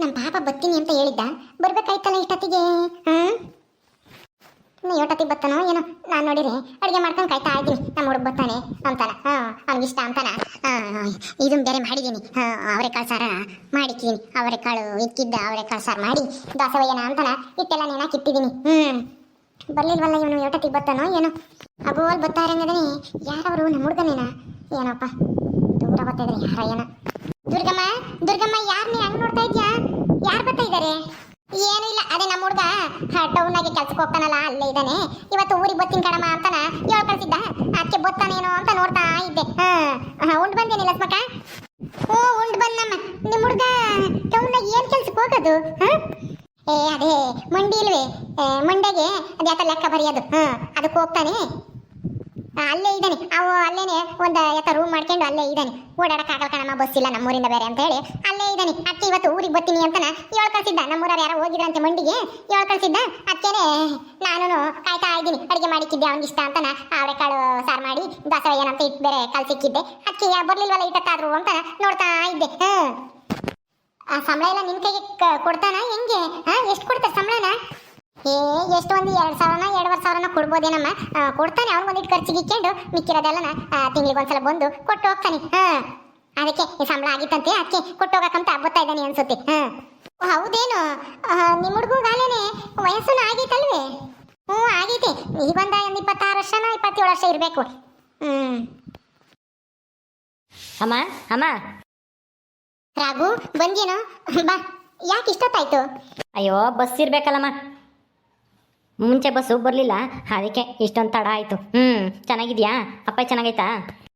ನಮ್ಮ ಪಾಪ ಬರ್ತೀನಿ ಅಂತ ಹೇಳಿದ್ದ. ಬರ್ಬೇಕಾಯ್ತಲ್ಲ ಇಷ್ಟೊತ್ತಿಗೆ? ಹ್ಞೂ ಇನ್ನು ಎಷ್ಟೊತ್ತಿಗೆ ಬರ್ತಾನೋ ಏನೋ? ನಾನು ನೋಡಿರಿ ಅಡುಗೆ ಮಾಡ್ಕೊಂಡು ಕಾಯ್ತಾ ಇದ್ದೀನಿ. ನಮ್ಮ ಹುಡುಗ ಬರ್ತಾನೆ ಅಂತಾನ. ಹಾಂ, ಅವ್ನಿಗೆ ಇಷ್ಟ ಅಂತಾನ. ಇದನ್ನು ಬೇರೆ ಮಾಡಿದ್ದೀನಿ. ಹಾಂ, ಅವರೆಕಾಳು ಸಾರ ಮಾಡಿದ್ದೀನಿ ಅವರೆಕಾಳು ಇಕ್ಕಿದ್ದ ಅವರೆಕಾಳು ಸಾರು ಮಾಡಿ ದೋಸೆ ಅಂತಾನ. ಅಂತಾನ ಇಟ್ಟೆಲ್ಲ ನೆನಾಕಿಟ್ಟಿದ್ದೀನಿ ಹ್ಞೂ ಬರ್ಲಿಲ್ವಲ್ಲ ಇವನು ಎಷ್ಟೊತ್ತಿಗೆ ಬರ್ತಾನೋ ಏನೋ? ಅಬೋಲ್ ಬರ್ತಾ ಇರಂಗದನಿ. ಯಾರವರು? ನಮ್ಮ ಹುಡುಗನೇನಾ? ಏನಪ್ಪ. ದೂರ ಬರ್ತಾ ಇದ್ದಾರೆ ಯಾರ ಏನ ದುರ್ಗಮ್ಮ ದುರ್ಗಮ್ಮ, ಯಾರ್ ನೀ ಹಂಗ್ ನೋಡ್ತಾ ಇದ್ಯಾ? ಯಾರ್ ಬರ್ತಾ ಏನು ಇಲ್ಲ, ಅದೇ ನಮ್ಮ ಹುಡುಗ. ಟೌನ್ ಆಗಿ ಕೆಲ್ಸಕ್ಕೆ ಹೋಗ್ತಾನಲ್ಲ, ಅಲ್ಲೇ ಇದ್ದಾನೆ. ಇವತ್ತು ಊರಿಗೆ ಬತ್ತಿನ ಕಣಮ್ಮ ಅಂತಾನ ಹೇಳ್ ಕಳ್ಸಿದ್ದ. ಅದಕ್ಕೆ ಬತ್ತಾನೇನೋ ಅಂತ ನೋಡ್ತಾ ಇದ್ದೆ. ಹಾ ಉಂಡು ಬಂದೇನಿ ಲಕ್ಷ್ಮಕ್ಕ? ಓ, ಉಂಡು ಬಂದಮ್ಮ. ನಿಮ್ಮ ಹುಡುಗ ಟೌನಾಗ ಏನು ಕೆಲ್ಸಕ್ಕೆ ಹೋಗೋದು? ಹಾ? ಏ, ಅದೇ, ಮಂಡಿ ಇಲ್ವೇ? ಮಂಡೆಗೆ ಅದ್ಯಾಕ ಲೆಕ್ಕ ಬರೆಯೋದು. ಹಾ, ಅದಕ್ಕೆ ಹೋಗ್ತಾನೆ. ಅಲ್ಲೇ ಇದ್ದಾನೆ. ಅವು ಅಲ್ಲೇನೆ ಒಂದು ಯಾಕ ರೂಮ್ ಮಾಡ್ಕೊಂಡು ಅಲ್ಲೇ ಇದ್ದಾನೆ. ಓಡಾಡಕ್ ಆಗಲ್ಲ ಕಣಮ್ಮ ಬಸ್ ಇಲ್ಲ, ನಮ್ಮೂರಿಂದ ಬೇರೆ ಅಂತ ಹೇಳಿ ಅಲ್ಲೇ ಇದ್ದಾನೆ. ಅತ್ತೆ ಇವತ್ತು ಊರಿಗೆ ಬರ್ತೀನಿ ಅಂತನ ಹೇಳ್ ಕಳ್ಸಿದ್ದ. ನಮ್ಮೂರವ್ರು ಯಾರೋ ಹೋಗಿದ್ರಂತೆ ಮಂಡಿಗೆ. ಹೇಳ್ ಕಳ್ಸಿದ್ದ. ಅದಕ್ಕೇನೆ ನಾನು ಕಾಯ್ತಾ ಇದ್ದೀನಿ. ಅಡುಗೆ ಮಾಡಿಕ್ಕಿದ್ದೆ, ಅವ್ನಿಗೆ ಇಷ್ಟ ಅಂತನ. ಅವರೆಕಾಳು ಸಾರು ಮಾಡಿ ದೋಸೆ ಏನಂತ ಇಟ್ಟು ಬೇರೆ ಕಲ್ಸಿಕ್ಕಿದ್ದೆ ಅದಕ್ಕೆ ಬರ್ಲಿಲ್ವಲ್ಲ ಇಟ್ಟತ್ತಾದ್ರು ಅಂತ ನೋಡ್ತಾ ಇದ್ದೆ. ಆ, ಸಂಬಳ ಎಲ್ಲ ನಿನ್ ಕೈಗೆ ಕೊಡ್ತಾನ? ಹೆಂಗೆ? ಹಾ, ಎಷ್ಟು ಕೊಡ್ತಾರೆ ಸಂಬಳನ? ಏ ಎಷ್ಟು ಒಂದು ಎರಡು ಸಾವಿರನ ಎರಡುವರೆ ಸಾವಿರನ ಕೊಡ್ಬೋದೇನಮ್ಮ? ಕೊಡ್ತಾನೆ ಅವ್ನು ಒಂದಿಟ್ಟು ಖರ್ಚಿಗೆ ಇಕ್ಕೊಂಡು ಮಿಕ್ಕಿರೋದೆಲ್ಲನ ತಿಂಗಳಿಗೆ ಒಂದ್ಸಲ ಬಂದು ಕೊಟ್ಟು ಹೋಗ್ತಾನೆ. ಹಾ. ಅದಕ್ಕೆ ಸಂಬಳ ಆಗಿತ್ತಂತೆ ಅದಕ್ಕೆ ಕೊಟ್ಟು ಹೋಗಕ್ಕಂತ ಬರ್ತಾ ಇದ್ದಾನೆ ಅನ್ಸುತ್ತೆ. ಹಾ. ಹೌದೇನು? ನಿಮ್ಮ ಹುಡುಗಾಲೇನೆ ವಯಸ್ಸುನ ಆಗೈತಲ್ವೇ? ಹ್ಞೂ ಆಗೈತೆ. ಈಗ ಒಂದ ಒಂದು ಇಪ್ಪತ್ತಾರು ವರ್ಷನ ಇಪ್ಪತ್ತೇಳು ವರ್ಷ ಇರಬೇಕು. ಹ್ಞೂ ಅಮ್ಮ ಅಮ್ಮ. ರಾಘು ಬಂದೇನು ಬಾ ಯಾಕೆ ಇಷ್ಟೊತ್ತಾಯ್ತು? ಅಯ್ಯೋ ಬಸ್ ಇರ್ಬೇಕಲ್ಲಮ್ಮ. ಮುಂಚೆ ಬಸ್ಸು ಬರಲಿಲ್ಲ, ಅದಕ್ಕೆ ಇಷ್ಟೊಂದು ತಡ ಆಯ್ತು. ಹ್ಮ್, ಚೆನ್ನಾಗಿದ್ಯಾ? ಅಪ್ಪ ಚೆನ್ನಾಗೈತಾ?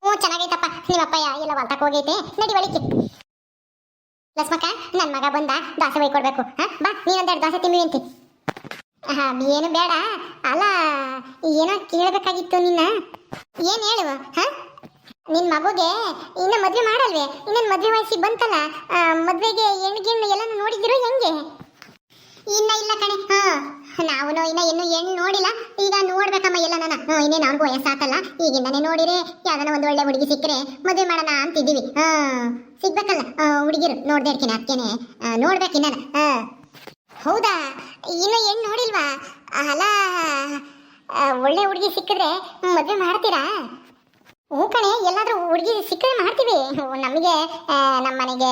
ಹ್ಞೂ, ಚೆನ್ನಾಗೈತಪ್ಪ. ನಿಮ್ಮಪ್ಪಯ್ಯ ಎಲ್ಲ ಹೊಲ್ತಕ್ಕೆ ಹೋಗೈತೆ. ನಡಿ ಒಳಿಕೆ ಲಕ್ಷ್ಮಕ್ಕ ನನ್ನ ಮಗ ಬಂದ, ದೋಸೆ ಒಯ್ಕೊಡ್ಬೇಕು ಹಾ, ಬಾ ನೀನೊಂದೆರಡು ದೋಸೆ ತಿನ್ನಿ ಅಂತಿ. ಹಾಂ ಏನು ಬೇಡ. ಅಲ್ಲ, ಏನೋ ಕೇಳಬೇಕಾಗಿತ್ತು ನಿನ್ನ. ಏನು ಹೇಳುವ ಹಾ? ನಿನ್ನ ಮಗುಗೆ ಇನ್ನ ಮದುವೆ ಮಾಡಲ್ವೇ? ಇನ್ನೊಂದು ಮದುವೆ ವಯಸ್ಸಿಗೆ ಬಂತಲ್ಲ? ಮದ್ವೆಗೆ ಹೆಣ್ಣು ಗಿಣ್ಣು ಎಲ್ಲ ನೋಡಿದಿರೋ ಹೆಂಗೆ? ಇನ್ನ ಇಲ್ಲ ಕಣೆ. ಹಾ ನಾವು ಇನ್ನ ಇನ್ನು ಹೆಣ್ಣು ನೋಡಿಲ್ಲ. ಈಗ ನೋಡ್ಬೇಕಮ್ಮ ಎಲ್ಲ ನನ್ನ. ಹ್ಞೂ ಇನ್ನೇನು ಅವ್ನಿಗೂ ವಯಸ್ಸಾತಲ್ಲ. ಈಗಿಂದಾನೆ ನೋಡಿರಿ, ಯಾವ್ದಾನ ಒಂದು ಒಳ್ಳೆ ಹುಡುಗಿ ಸಿಕ್ಕರೆ ಮದುವೆ ಮಾಡೋಣ ಅಂತಿದ್ದೀವಿ. ಹಾ, ಸಿಗ್ಬೇಕಲ್ಲ. ಹುಡುಗಿರು, ನೋಡ್ದೆ ಇರ್ತೀನಿ ಅದಕ್ಕೇನೆ ನೋಡ್ಬೇಕಿನ್ನ ಹಾ. ಹೌದಾ? ಇನ್ನು ಹೆಣ್ಣು ನೋಡಿಲ್ವಾ? ಅಲ್ಲ ಒಳ್ಳೆ ಹುಡುಗಿ ಸಿಕ್ಕಿದ್ರೆ ಮದುವೆ ಮಾಡ್ತೀರಾ? ಹ್ಞೂ ಕಣೆ, ಎಲ್ಲಾದರೂ ಹುಡುಗಿ ಸಿಕ್ಕರೆ ಮಾಡ್ತೀವಿ. ನಮಗೆ ನಮ್ಮ ಮನೆಗೆ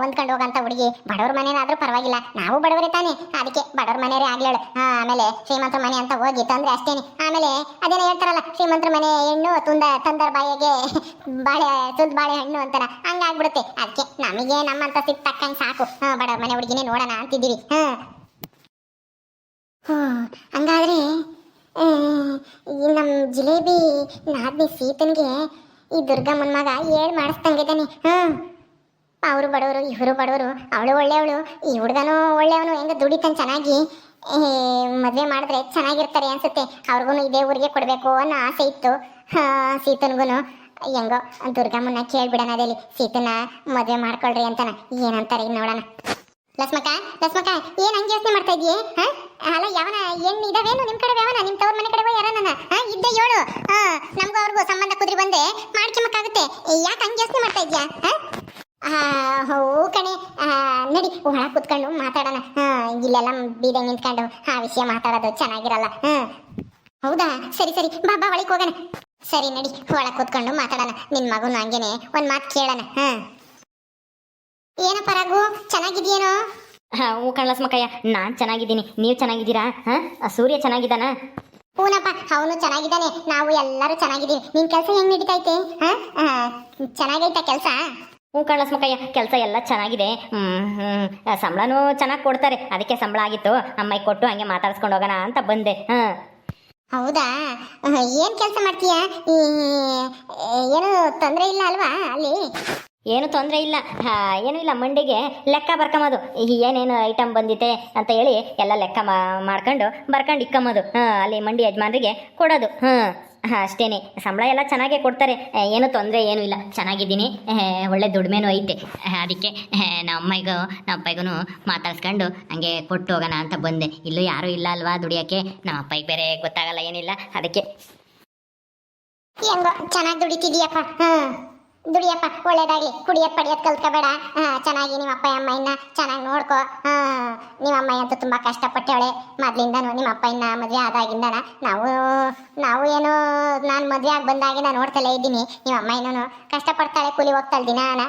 ಹೊಂದ್ಕೊಂಡು ಹೋಗೋಂಥ ಹುಡುಗಿ. ಬಡವ್ರ ಮನೇನಾದರೂ ಪರವಾಗಿಲ್ಲ. ನಾವು ಬಡವರೇ ತಾನೆ. ಅದಕ್ಕೆ ಬಡವ್ರ ಮನೆಯವರೇ ಆಗ್ಲೇಳು. ಆಮೇಲೆ ಶ್ರೀಮಂತರ ಮನೆ ಅಂತ ಹೋಗಿ ತಂದ್ರೆ ಅಷ್ಟೇನೆ. ಆಮೇಲೆ ಅದೇನೋ ಹೇಳ್ತಾರಲ್ಲ, ಶ್ರೀಮಂತರ ಮನೆ ಹೆಣ್ಣು ತುಂದ ತಂದರ ಬಾಯಿಗೆ ಬಾಳೆ, ತುಂದ ಬಾಳೆ ಹಣ್ಣು ಅಂತಾರ. ಹಂಗಾಗ್ಬಿಡುತ್ತೆ. ಅದಕ್ಕೆ ನಮಗೆ ನಮ್ಮಂತ ಸಿಕ್ಕ ತಕ್ಕಂಗೆ ಸಾಕು. ಹಾಂ ಬಡವ್ರ ಮನೆ ಹುಡುಗಿನೇ ನೋಡೋಣ ಅಂತಿದ್ದೀವಿ. ಹಾಂ ಹಂಗಾದ್ರೆ ಈ ನಮ್ಮ ಜಿಲೇಬಿ ನಾದ್ನಿ ಸೀತನ್ಗೆ ಈ ದುರ್ಗಮ್ಮನ ಮಗ ಏಳ್ ಮಾಡಿಸ್ದಂಗಿದ್ದಾನೆ. ಹ್ಮ್. ಅವರು ಬಡವರು, ಇವರು ಬಡವರು, ಅವಳು ಒಳ್ಳೆಯವಳು, ಈ ಹುಡುಗನೂ ಒಳ್ಳೆಯವನು, ಹೆಂಗ ದುಡಿತಾನೆ ಚೆನ್ನಾಗಿ. ಮದುವೆ ಮಾಡಿದ್ರೆ ಚೆನ್ನಾಗಿರ್ತಾರೆ ಅನ್ಸುತ್ತೆ. ಅವ್ರಿಗೂ ಇದೇ ಊರಿಗೆ ಕೊಡಬೇಕು ಅನ್ನೋ ಆಸೆ ಇತ್ತು. ಸೀತನ್ಗೂ ಹೆಂಗೋ ದುರ್ಗಮ್ಮನ ಕೇಳ್ಬಿಡೋಣ ಅದೇಲಿ. ಸೀತನ ಮದುವೆ ಮಾಡ್ಕೊಳ್ರಿ ಅಂತಾನ. ಏನಂತಾರೆ ಈಗ ನೋಡೋಣ. ಲಸ್ಮಕ ಲಸ್ಮಕ ಏನ್ ಹಂಗೆ ಯೋಚನೆ ಮಾಡ್ತಾ ಇದೀಯ ಅಲ್ಲ, ಯಾವನ ಏನ್ ಇದಾವೇನು? ನಿಮ್ ಕಡೆ ಯಾವನ? ನಿಮ್ ತವ್ರ ಮನೆ ಕಡೆ ಯಾರನ್ನ ಹಾ? ಇದ್ದೆ ಹೇಳು ನಮ್ಗೂ ಅವ್ರಿಗೂ ಸಂಬಂಧ ಕುದ್ರಿ ಬಂದೆ. ಮಾಡ್ಕೊಂಬಕ್ಕಾಗುತ್ತೆ ಯಾಕೆ ಹಂಗೆ ಯೋಚನೆ ಮಾಡ್ತಾ ಇದೀಯಾ ಹಾ? ಕಣೆ. ನಡಿ ಒಳ ಕುತ್ಕೊಂಡು ಮಾತಾಡೋಣ. ಇಲ್ಲೆಲ್ಲ ಬೀದೆ ನಿಂತ್ಕೊಂಡು ಆ ವಿಷಯ ಮಾತಾಡೋದು ಚೆನ್ನಾಗಿರಲ್ಲ. ಹೌದಾ? ಸರಿ ಸರಿ. ಬಾಬಾ ಒಳಗೆ ಹೋಗೋಣ. ಸರಿ, ನಡಿ, ಒಳಗೆ ಕುತ್ಕೊಂಡು ಮಾತಾಡೋಣ. ನಿನ್ನ ಮಗುನು ಹಂಗೇನೆ. ಒಂದು ಮಾತು ಕೇಳೋಣ. ಹಾ. ಏನಪ್ಪ ರಘು ಚೆನ್ನಾಗಿದೆಯೇನೋ? ಹಾಂ ಹ್ಞೂ ಕಣ್ಲಸ್ಮಕ್ಕಯ್ಯ ನಾನು ಚೆನ್ನಾಗಿದ್ದೀನಿ. ನೀವು ಚೆನ್ನಾಗಿದ್ದೀರಾ? ಹಾಂ? ಸೂರ್ಯ ಚೆನ್ನಾಗಿದ್ದಾನ? ಹೂನಪ್ಪ ಅವನು ಚೆನ್ನಾಗಿದ್ದಾನೆ. ನಾವು ಎಲ್ಲರೂ ಚೆನ್ನಾಗಿದ್ದೀವಿ. ನಿನ್ ಕೆಲಸ ಹೆಂಗ್ ನಡೀತೈತೆ? ಚೆನ್ನಾಗೈತ ಕೆಲಸ? ಹ್ಞೂ ಕಳ್ಳಸ್ಮಕ್ಕಯ್ಯ ಕೆಲಸ ಎಲ್ಲ ಚೆನ್ನಾಗಿದೆ. ಸಂಬಳನೂ ಚೆನ್ನಾಗಿ ಕೊಡ್ತಾರೆ. ಅದಕ್ಕೆ ಸಂಬಳ ಆಗಿತ್ತು. ಅಮ್ಮಾಯಿ ಕೊಟ್ಟು ಹಂಗೆ ಮಾತಾಡ್ಸ್ಕೊಂಡು ಹೋಗೋಣ ಅಂತ ಬಂದೆ. ಹಾಂ. ಹೌದಾ? ಏನು ಕೆಲಸ ಮಾಡ್ತೀಯ? ಏನು ತೊಂದರೆ ಇಲ್ಲ ಅಲ್ವಾ ಅಲ್ಲಿ? ಏನು ತೊಂದರೆ ಇಲ್ಲ. ಏನೂ ಇಲ್ಲ ಮಂಡಿಗೆ ಲೆಕ್ಕ ಬರ್ಕೊಂಬೋದು ಏನೇನು ಐಟಮ್ ಬಂದಿದೆ ಅಂತ ಹೇಳಿ ಎಲ್ಲ ಲೆಕ್ಕ ಮಾಡ್ಕೊಂಡು ಬರ್ಕೊಂಡು ಇಕ್ಕಂಬೋದು ಹಾಂ, ಅಲ್ಲಿ ಮಂಡಿ ಯಜಮಾನರಿಗೆ ಕೊಡೋದು. ಹಾಂ ಅಷ್ಟೇನೆ. ಸಂಬಳ ಎಲ್ಲ ಚೆನ್ನಾಗೇ ಕೊಡ್ತಾರೆ. ಏನು ತೊಂದರೆ ಏನೂ ಇಲ್ಲ. ಚೆನ್ನಾಗಿದ್ದೀನಿ. ಒಳ್ಳೆ ದುಡಿಮೆನೂ ಐತೆ. ಅದಕ್ಕೆ ನಮ್ಮ ಅಮ್ಮಗೂ ನಮ್ಮ ಅಪ್ಪಗೂ ಮಾತಾಡ್ಸ್ಕೊಂಡು ಹಂಗೆ ಕೊಟ್ಟು ಹೋಗೋಣ ಅಂತ ಬಂದೆ. ಇಲ್ಲೂ ಯಾರೂ ಇಲ್ಲ ಅಲ್ವಾ ದುಡಿಯೋಕ್ಕೆ? ನಮ್ಮ ಅಪ್ಪಗೆ ಬೇರೆ ಗೊತ್ತಾಗಲ್ಲ, ಏನಿಲ್ಲ. ಅದಕ್ಕೆ. ಹೆಂಗೋ, ಚೆನ್ನಾಗಿ ದುಡಿತಿದ್ಯಪ್ಪ ಹಾ. ದುಡಿಯಪ್ಪ, ಒಳ್ಳೇದಾಗ್ಲಿ. ಕುಡಿಯತ್ ಪಡಿಯತ್ ಕಲ್ತ್ಕೋಬೇಡ. ಚೆನ್ನಾಗಿ ನಿಮ್ಮ ಅಪ್ಪ ಅಮ್ಮ ಇನ್ನ ಚೆನ್ನಾಗಿ ನೋಡ್ಕೋ. ನಿಮ್ಮ ಅಮ್ಮ ಅಂತೂ ತುಂಬಾ ಕಷ್ಟಪಟ್ಟವಳೆ. ಮೊದ್ಲಿಂದನು ನಿಮ್ಮ ಅಪ್ಪ ಇನ್ನ ಮದುವೆ ಆದಾಗಿಂದನ ನಾವು ನಾವು ಏನು, ನಾನು ಮದುವೆ ಆಗಿ ಬಂದಾಗಿಂದ ನೋಡ್ತಲೇ ಇದ್ದೀನಿ. ನಿಮ್ಮ ಅಮ್ಮ ಇನ್ನೂ ಕಷ್ಟಪಡ್ತಾಳೆ, ಕೂಲಿ ಹೋಗ್ತಾಳೆ ದಿನಾನ.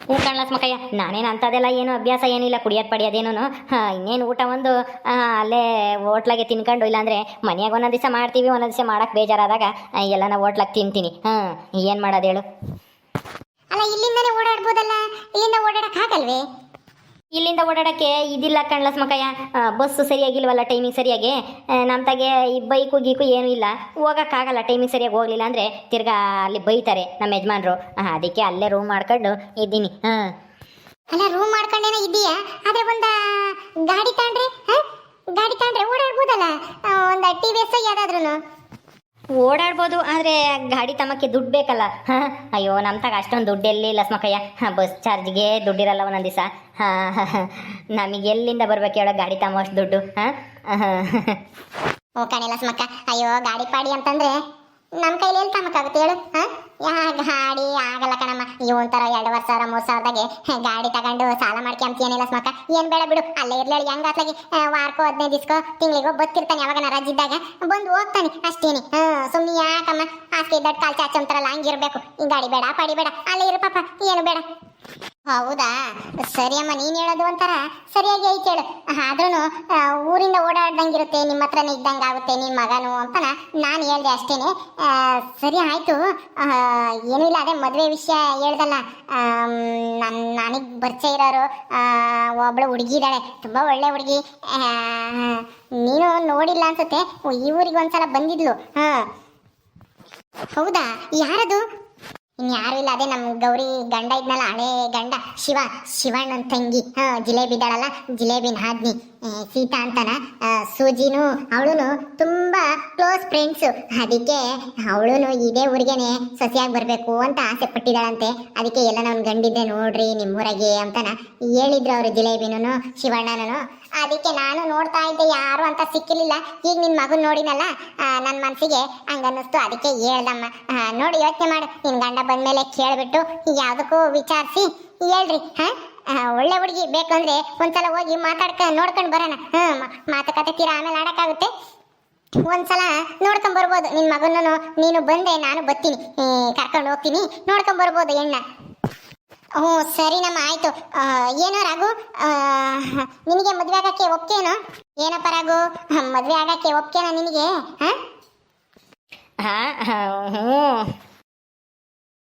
ಹ್ಞೂ ಕಾಣಲಾಸ್ ಮಕ್ಕಯ್ಯ, ನಾನೇನು ಅಂಥದ್ದೆಲ್ಲ ಏನು ಅಭ್ಯಾಸ ಏನಿಲ್ಲ ಕುಡಿಯೋದು ಪಡಿಯೋದೇನು ಇನ್ನೇನು ಊಟ ಒಂದು ಅಲ್ಲೇ ಹೋಟ್ಲಾಗೆ ತಿನ್ಕೊಂಡು, ಇಲ್ಲಾಂದರೆ ಮನೆಯಾಗ ಒಂದೊಂದು ದಿವಸ ಮಾಡ್ತೀವಿ, ಒಂದೊಂದು ದಿವಸ ಮಾಡೋಕ್ಕೆ ಬೇಜಾರಾದಾಗ ಎಲ್ಲ ನಾವು ಹೋಟ್ಲಾಗ ತಿಂತೀನಿ. ಹಾಂ, ಏನು ಮಾಡೋದು ಹೇಳು. ಅಲ್ಲ, ಇಲ್ಲಿಂದನೇ ಓಡಾಡ್ಬೋದಲ್ಲ? ಇಲ್ಲಿಂದ ಓಡಾಡಕ್ ಆಗಲ್ವೇ? ಇಲ್ಲಿಂದ ಓಡಾಡೋಕ್ಕೆ ಇದಿಲ್ಲ ಕಣ್ಲಸ್ ಮಕ್ಕಯ್ಯ ಬಸ್ಸು ಸರಿಯಾಗಿಲ್ವಲ್ಲ ಟೈಮಿಂಗ್ ಸರಿಯಾಗಿ? ನಮ್ಮ ತಗೆ ಈ ಬೈಕು ಗೀಕು ಏನೂ ಇಲ್ಲ. ಹೋಗೋಕ್ಕಾಗಲ್ಲ ಟೈಮಿಂಗ್ ಸರಿಯಾಗಿ ಹೋಗಲಿಲ್ಲ ಅಂದರೆ ತಿರ್ಗಾ ಅಲ್ಲಿ ಬೈತಾರೆ ನಮ್ಮ ಯಜಮಾನ್ರು. ಅದಕ್ಕೆ ಅಲ್ಲೇ ರೂಮ್ ಮಾಡ್ಕೊಂಡು ಇದ್ದೀನಿ. ಹಾಂ ಅಲ್ಲ ರೂಮ್ ಮಾಡ್ಕೊಂಡೇನ ಇದೆಯಾ ಆದರೆ ಒಂದು ಗಾಡಿ ತಗೊಂಡ್ರೆ? ಗಾಡಿ ತಗೊಂಡ್ರೆ ಓಡಾಡ್ಬೋದಲ್ಲ? ಒಂದು ಟಿ ವಿ ಎಸ್ ಯಾವ್ದಾದ್ರು ಓಡಾಡ್ಬೋದು, ಆದರೆ ಗಾಡಿ ತಮಕ್ಕೆ ದುಡ್ಡು ಬೇಕಲ್ಲ. ಹಾಂ, ಅಯ್ಯೋ ನಮ್ಮ ತಗ ಅಷ್ಟೊಂದು ದುಡ್ಡು ಎಲ್ಲಿ ಲಸ್ಮಕ್ಕಯ್ಯ ಹಾಂ, ಬಸ್ ಚಾರ್ಜ್ಗೆ ದುಡ್ಡಿರಲ್ಲ ಒಂದೊಂದು ದಿವಸ. ಹಾಂ ನಮಗೆ ಎಲ್ಲಿಂದ ಬರ್ಬೇಕು ಹೇಳೋ, ಗಾಡಿ ತಮ್ಮ ಅಷ್ಟು ದುಡ್ಡು. ಹಾಂ ಓ ಕಣಿಲ ಸ್ಮಕ್ಕ, ಅಯ್ಯೋ, ಗಾಡಿ ಪಾಡಿ ಅಂತಂದ್ರೆ ನಮ್ಮ ಕೈಲಿ ಎಲ್ಲಿ ತಮಕ್ಕಾಗುತ್ತೆ ಹೇಳು, ಹಾಂ? ಯಾ, ಗಾಡಿ ಆಗಲ್ಲ ಕಣಮ್ಮ ಈ ಒಂಥರ ವರ್ಷ ಸಾವಿರ ಮೂರು ಸಾವಿರದಾಗೆ ಗಾಡಿ ತಗೊಂಡು ಸಾಲ ಮಾಡ್ಕೊಂತೀಯನಿಲ್ಲ ಸ್ಮಕ್ಕ. ಏನ್ ಬೇಡ ಬಿಡು, ಅಲ್ಲೇ ಇರ್ಲಿ, ಹೆಂಗ ಆತ್ಲಾಗಿ? ವಾರಕ್ಕೋ ಹದಿನೈದು ದಿಸ್ಕೋ ತಿಂಗಳಿಗೋ ಬತ್ತಿರ್ತಾನೆ ಯಾವಾಗ ರಜಿದ್ದಾಗ ಬಂದು ಹೋಗ್ತಾನೆ, ಅಷ್ಟೇನಿ. ಸುಮ್ಮನೆ ಯಾಕಮ್ಮ? ಆಸ್ತಿ ದೊಡ್ಡ ಕಾಲ್ ಚಾಚು ಹಂಗಿರ್ಬೇಕು. ಈ ಗಾಡಿ ಬೇಡ, ಪಾಡಿ ಬೇಡ, ಅಲ್ಲೇ ಇರು ಪಾಪ, ಏನು ಬೇಡ. ಹೌದಾ? ಸರಿ ಅಮ್ಮ, ನೀನ್ ಹೇಳೋದು ಒಂಥರ ಸರಿಯಾಗಿ ಐತೆ ಹೇಳು. ಆದ್ರೂ ಊರಿಂದ ಓಡಾಡ್ದಂಗಿರುತ್ತೆ ನಿಮ್ಮ ಹತ್ರನೇ ಇದ್ದಂಗೆ ಆಗುತ್ತೆ ನಿನ್ ಮಗನು ಅಂತನ ನಾನು ಹೇಳ್ದೆ ಅಷ್ಟೇನೆ. ಸರಿ ಆಯ್ತು. ಏನೂ ಇಲ್ಲ, ಅದೇ ಮದುವೆ ವಿಷಯ ಹೇಳ್ದಲ್ಲ. ನನ್, ನನಗೆ ಪರಿಚಯ ಇರೋರು ಒಬ್ಳು ಹುಡುಗಿ ಇದ್ದಾಳೆ ತುಂಬಾ ಒಳ್ಳೆ ಹುಡುಗಿ. ನೀನು ನೋಡಿಲ್ಲ ಅನ್ಸುತ್ತೆ ಈ ಊರಿಗೆ ಒಂದ್ಸಲ ಬಂದಿದ್ಲು. ಹಾ. ಹೌದಾ? ಯಾರದು? ಇನ್ಯಾರು ಇಲ್ಲ ಅದೇ ನಮ್ ಗೌರಿ ಗಂಡ ಇದ್ನಲ್ಲ ಹಳೇ ಗಂಡ ಶಿವ ಶಿವಣ್ಣನ ತಂಗಿ. ಹ ಜಿಲೇಬಿ ಇದ್ದಾಳಲ್ಲ ಜಿಲೇಬಿನ ನಾದ್ನಿ ಆ, ಸೀತಾ ಅಂತನ. ಸೂಜಿನು ಅವಳುನು ತುಂಬಾ ಕ್ಲೋಸ್ ಫ್ರೆಂಡ್ಸ್ ಅದಕ್ಕೆ ಅವಳುನು ಇದೇ ಊರಿಗೆನೆ ಸೊಸೆಯಾಗಿ ಬರಬೇಕು ಅಂತ ಆಸೆ ಪಟ್ಟಿದ್ದಾಳಂತೆ. ಅದಕ್ಕೆ ಎಲ್ಲ ಗಂಡಿದ್ದೆ ನೋಡ್ರಿ ನಿಮ್ಮೂರಾಗೆ ಅಂತನ ಹೇಳಿದ್ರು ಅವರು ಜಿಲೇಬಿನೂ ಶಿವಣ್ಣನೂ ಅದಕ್ಕೆ ನಾನು ನೋಡ್ತಾ ಇದ್ದೆ ಯಾರು ಅಂತ ಸಿಕ್ಕಿರಲಿಲ್ಲ. ಈಗ ನಿನ್ ಮಗನ್ ನೋಡಿನಲ್ಲ ನನ್ನ ಮನಸ್ಸಿಗೆ ಹಂಗನ್ನಿಸ್ತು. ಅದಕ್ಕೆ ಹೇಳ್ದಮ್ಮ. ನೋಡಿ ಯೋಚನೆ ಮಾಡು. ನಿನ್ ಗಂಡ ಬಂದ್ಮೇಲೆ ಕೇಳ್ಬಿಟ್ಟು ಯಾವ್ದಕ್ಕೂ ವಿಚಾರಿಸಿ ಹೇಳ್ರಿ, ಹಾ? ಒಳ್ಳೆ ಹುಡುಗಿ ಬೇಕಂದ್ರೆ ಒಂದ್ಸಲ ಹೋಗಿ ಮಾತಾಡ್ಕ, ನೋಡ್ಕೊಂಡು ಬರೋಣ. ಹ್ಞೂ ಮಾತುಕತೆ ತೀರಾ ಆಮೇಲೆ ಆಡಕ್ಕಾಗುತ್ತೆ? ಒಂದ್ಸಲ ನೋಡ್ಕೊಂಡ್ ಬರ್ಬೋದು. ನಿನ್ ಮಗನೂ ನೀನು ಬಂದೆ, ನಾನು ಬರ್ತೀನಿ. ಕರ್ಕೊಂಡು ಹೋಗ್ತೀನಿ. ನೋಡ್ಕೊಂಡ್ ಬರ್ಬೋದು ಹೆಣ್ಣ ಹ್ಞೂ ಸರಿನಮ್ಮ ಆಯಿತು. ಏನೋ ರಾಘು? ನಿನಗೆ ಮದುವೆ ಆಗಕ್ಕೆ ಒಪ್ಕೇನೋ? ಏನಪ್ಪ ರಾಘು? ಮದುವೆ ಆಗಕ್ಕೆ ಒಪ್ಕೇನೋ ನಿನಗೆ, ಹಾ? ಹಾಂ ಹ್ಞೂ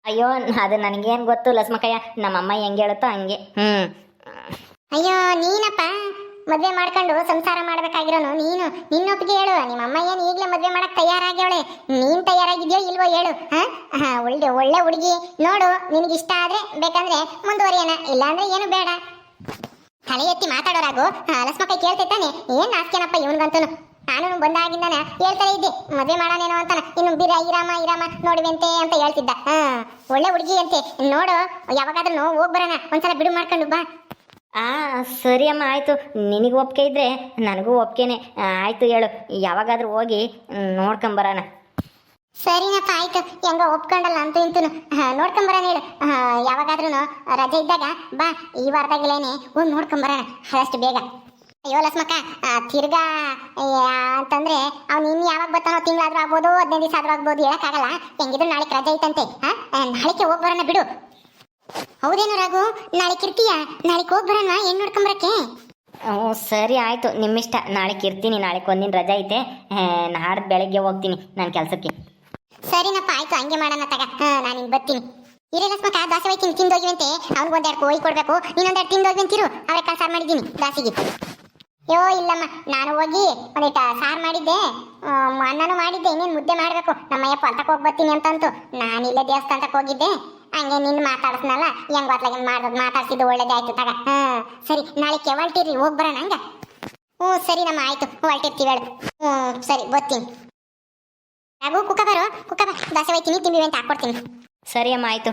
ಅಯ್ಯೋ ಅದು ನನಗೇನು ಗೊತ್ತು ಲಸ್ಮಕಯ್ಯ ನಮ್ಮಮ್ಮ ಹೆಂಗೆ ಹೇಳುತ್ತೋ ಹಂಗೆ. ಹ್ಞೂ ಅಯ್ಯೋ ನೀನಪ್ಪ ಮದುವೆ ಮಾಡ್ಕೊಂಡು ಸಂಸಾರ ಮಾಡ್ಬೇಕಾಗಿರೋನು ನೀನು. ನಿನ್ನೊಪ್ಪಿಗೆ ಹೇಳು ನಿಮ್ಮಮ್ಮ ಏನು ಈಗಲೇ ಮದುವೆ ಮಾಡಕ್ ತಯಾರಾಗ್ಯವಳೆ? ನೀನ್ ತಯಾರಾಗಿದ್ಯೋ ಇಲ್ವೋ ಹೇಳು ಹಾ? ಹಾ, ಒಳ್ಳೆ ಒಳ್ಳೆ ಹುಡುಗಿ. ನೋಡು ನಿನಗೆ ಇಷ್ಟ ಆದ್ರೆ ಬೇಕಂದ್ರೆ ಮುಂದುವರಿಯೋಣ ಇಲ್ಲಾಂದ್ರೆ ಏನು ಬೇಡ. ತಲೆ ಎತ್ತಿ ಮಾತಾಡೋರಾಗು. ಲಸ್ಮಕ್ಕ ಕೇಳ್ತೈತಾನೆ ಏನ್ ಆಸ್ಕೇನಪ್ಪ ಇವನ್ಗಂತನು? ನಾನು ಬಂದಾಗಿಂದನ ಹೇಳ್ತಾ ಇದ್ದೆ ಮದುವೆ ಮಾಡೋಣೇನೋ ಅಂತಾನ. ಇನ್ನು ಬಿರ ಇರಾಮ ಇರಾಮ ನೋಡುವಂತೆ ಅಂತ ಹೇಳ್ತಿದ್ದ. ಹಾ ಒಳ್ಳೆ ಹುಡುಗಿ ಅಂತೆ. ನೋಡು ಯಾವಾಗಾದ್ರೂ ಹೋಗ್ ಬರೋಣ. ಒಂದ್ಸಲ ಬಿಡು ಮಾಡ್ಕೊಂಡು ಬಾ. ಆ ಸರಿ ಅಮ್ಮ ಆಯ್ತು. ನಿನಗೆ ಒಪ್ಪಿಗೆ ಇದ್ರೆ ನನಗೂ ಒಪ್ಪಿಗೆನೆ. ಆಯ್ತು ಹೇಳು. ಯಾವಾಗಾದ್ರೂ ಹೋಗಿ ನೋಡ್ಕೊಂಬರೋಣ ಸರಿನಪ್ಪ ಆಯ್ತು. ಹೆಂಗ ಒಪ್ಕೊಂಡಲ್ಲ ಅಂತೂ ಇಂತೂ ನೋಡ್ಕೊಂಬರೋಣ ಹೇಳು. ಯಾವಾಗಾದ್ರೂ ರಜೆ ಇದ್ದಾಗ ಬಾ ಈ ವಾರದಾಗಲೇನೆ ಹೋಗಿ ನೋಡ್ಕೊಂಬರೋಣ ಅಷ್ಟು ಬೇಗ. ಅಯ್ಯೋ ಲಸ್ಮಕ್ಕ ಆ, ತಿರ್ಗಾ ಅಂತಂದ್ರೆ ಅವ್ನು ಇನ್ನು ಯಾವಾಗ ಬರ್ತಾನೋ ತಿಂಗಳಾದ್ರೂ ಆಗ್ಬೋದು ಹದಿನೈದು ದಿವಸ ಆದ್ರೂ ಆಗ್ಬೋದು ಹೇಳಕ್ಕಾಗಲ್ಲ. ಹೆಂಗಿದ್ರು ನಾಳೆ ರಜೆ ಐತಂತೆ ಹಾ? ನಾಳೆಗೆ ಹೋಗಿ ಬರೋಣ ಬಿಡು. ಹೌದೇನು ರಾಘು ನಾಳೆ ಕಿರ್ತೀಯ? ನಾಳೆ ಹೋಗಿ ಬರೋಣ ಹೆಣ್ಣು ನೋಡ್ಕೊಂಬರಕ್ಕೆ? ಹ್ಞೂ ಸರಿ ಆಯಿತು ನಿಮ್ಮಿಷ್ಟ. ನಾಳೆ ಇರ್ತೀನಿ ನಾಳೆ ಒಂದಿನ ರಜೆ ಐತೆ. ನಾಡ್ದು ಬೆಳಗ್ಗೆ ಹೋಗ್ತೀನಿ ನಾನು ಕೆಲಸಕ್ಕೆ. ಸರಿನಪ್ಪ ಆಯ್ತು ಹಂಗೆ ಮಾಡೋಣ ತಗ. ನಾನು ಇನ್ನು ಬರ್ತೀನಿ. ಇರೇ ಲಕ್ಷ್ಮಕ್ಕ ದಾಸೆ ಹೋಯ್ತೀನಿ ತಿಂದೋಗಿವಂತೆ ಅವ್ನಿಗೆ ಒಂದೆರಡು ಕೋಯಿ ಕೊಡ್ಬೇಕು ನೀನೊಂದೆರಡು ತಿಂದೋಗಿ ಅಂತಿರು ತಿರು ಕಾಳು ಸಾರು ಮಾಡಿದ್ದೀನಿ ದಾಸಿಗೆ. ಯೋ, ಇಲ್ಲಮ್ಮ, ನಾನು ಹೋಗಿ ಒಂದಿಟ ಸಾರು ಮಾಡಿದ್ದೆ. ಅನ್ನನು ಮಾಡಿದ್ದೆ, ಇನ್ನೇನು ಮುದ್ದೆ ಮಾಡಬೇಕು? ನಮ್ಮಯ್ಯ ಹೊಲ್ತಕ್ಕೆ ಹೋಗಿ ಬರ್ತೀನಿ ಅಂತಂತು. ನಾನು ಇಲ್ಲೇ ದೇವಸ್ಥಾನಕ್ಕೆ ಹೋಗಿದ್ದೆ. ಹಂಗೆ ನಿನ್ನ ಮಾತಾಡ್ಸ್ನಲ್ಲ, ಹೆಂಗ್ ಹೆಂಗೆ ಮಾಡೋದು ಮಾತಾಡ್ಸಿದ್ದು ಒಳ್ಳೇದೇ ಆಯ್ತು ತಗ. ಹಾ, ಸರಿ, ನಾಳೆ ಹೊಲ್ಟಿರಿ ಹೋಗಿ ಬರೋಣ ಹಂಗ? ಹ್ಞೂ, ಸರಿ ನಮ್ಮ ಆಯ್ತು ಹೊಲ್ಟಿರ್ತೀವಿ ಹೇಳು. ಹ್ಞೂ, ಸರಿ, ಬರ್ತೀನಿ. ಹಾಗೂ ಕುಕ್ಕ ಬರೋ, ಕುಕ್ಕ ಬಾ ದಾಸೆ ಹೋಯ್ತೀನಿ ತಿಂಬಿ ಅಂತ ಹಾಕ್ಕೊಡ್ತೀನಿ ಸರಿ ಅಮ್ಮ, ಆಯಿತು.